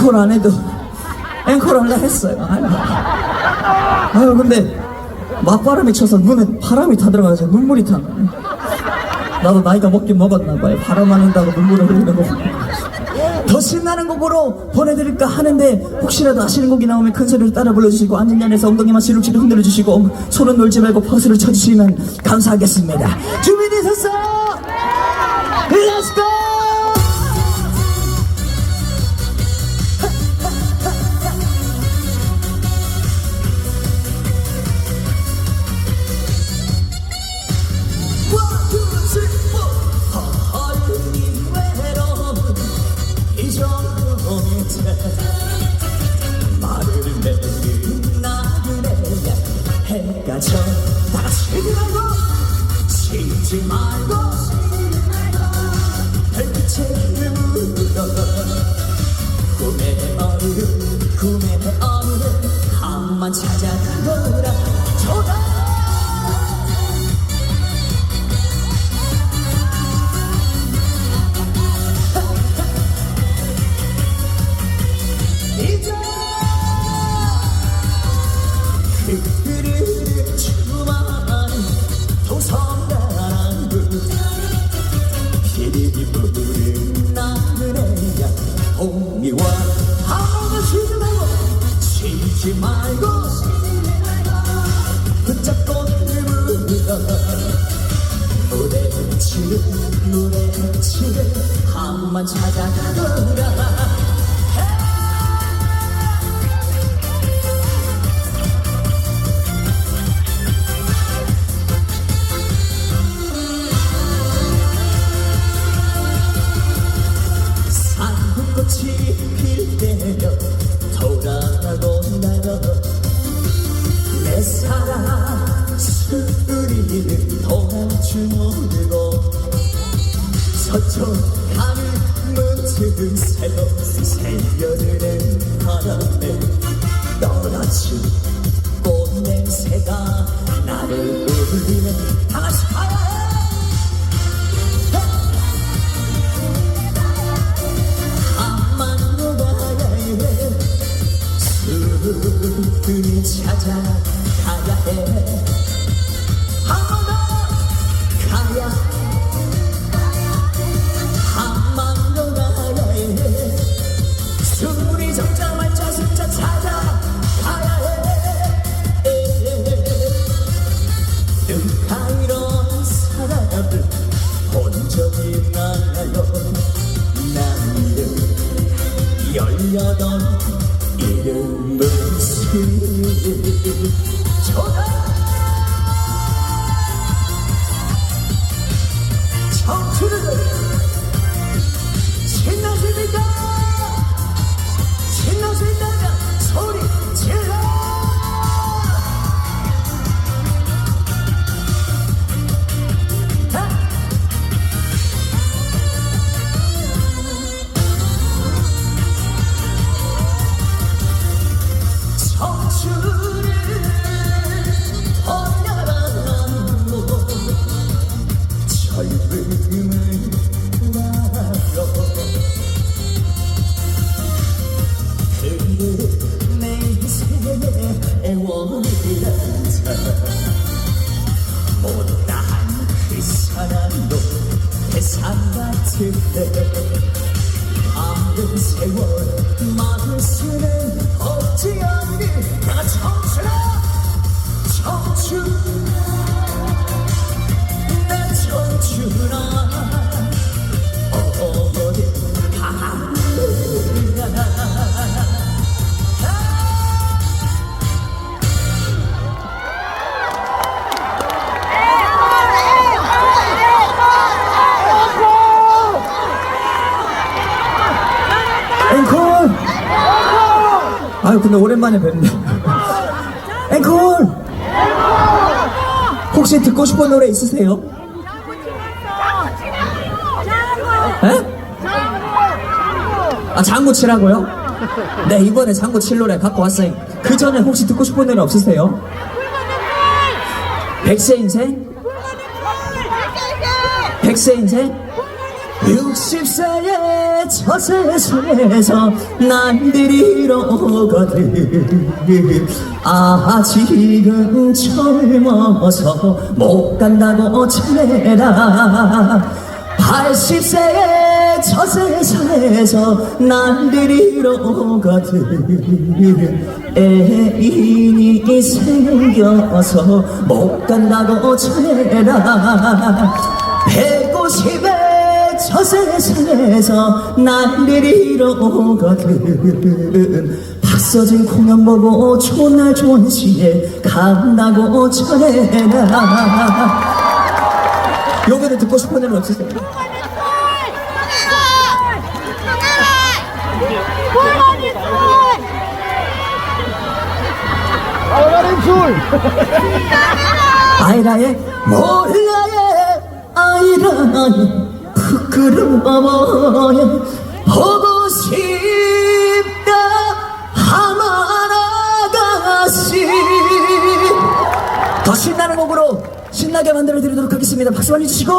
앵콜 안 해도 앵콜 할라 했어요. 아유, 아유 근데 맞바람이 쳐서 눈에 바람이 다 들어가서 눈물이 타네. 나도 나이가 먹긴 먹었나 봐요. 바람 안 한다고 눈물을 흘리는 거. 더 신나는 곡으로 보내드릴까 하는데 혹시라도 아시는 곡이 나오면 큰 소리로 따라 불러주시고 앉은 자리에서 엉덩이만 시룩시룩 흔들어주시고 손은 놀지 말고 퍼스를 쳐주시면 감사하겠습니다. 준비되셨어요? 말을 내린 나그네야 해가 져다 쉬지 말고 쉬지 말고 쉬지 말고 붙잡고 들물어 노래 치는 노래 치는 한만 찾아가거라 동주모르고 서쪽 하늘 문틈 새로 새여름의 바람에 떨어진 꽃냄새가 나를 해 한만로 가야 해 슬픔을 찾아가야 해 열여 못다한 그 사랑도 대상 같은데 아는 세월 막을 수는 아유 근데 오랜만에 뵙네 앵콜! 혹시 듣고 싶은 노래 있으세요? 에? 아 장구 치라고요? 네 이번에 장구 칠 노래 갖고 왔어요 그 전에 혹시 듣고 싶은 노래 없으세요? 백세 인생? 백세 인생? 60 80세의 저 세상에서 날들이로 거든. 아직은 젊어서 못 간다고 전해라. 80세의 저 세상에서 날들이로 거든. 애인이 생겨서 못 간다고 전해라. 150의 저 세상에서 날들이로 거든 박서진 공연 보고 좋은 날 좋은 시에 간다고 전해라. 요거를 듣고 싶은 애는 없으세요? 아이라의 몰라의 아이라의 부끄러워에 보고 싶다. 하마나가시 더 신나는 곡으로 신나게 만들어 드리도록 하겠습니다. 박수 많이 주시고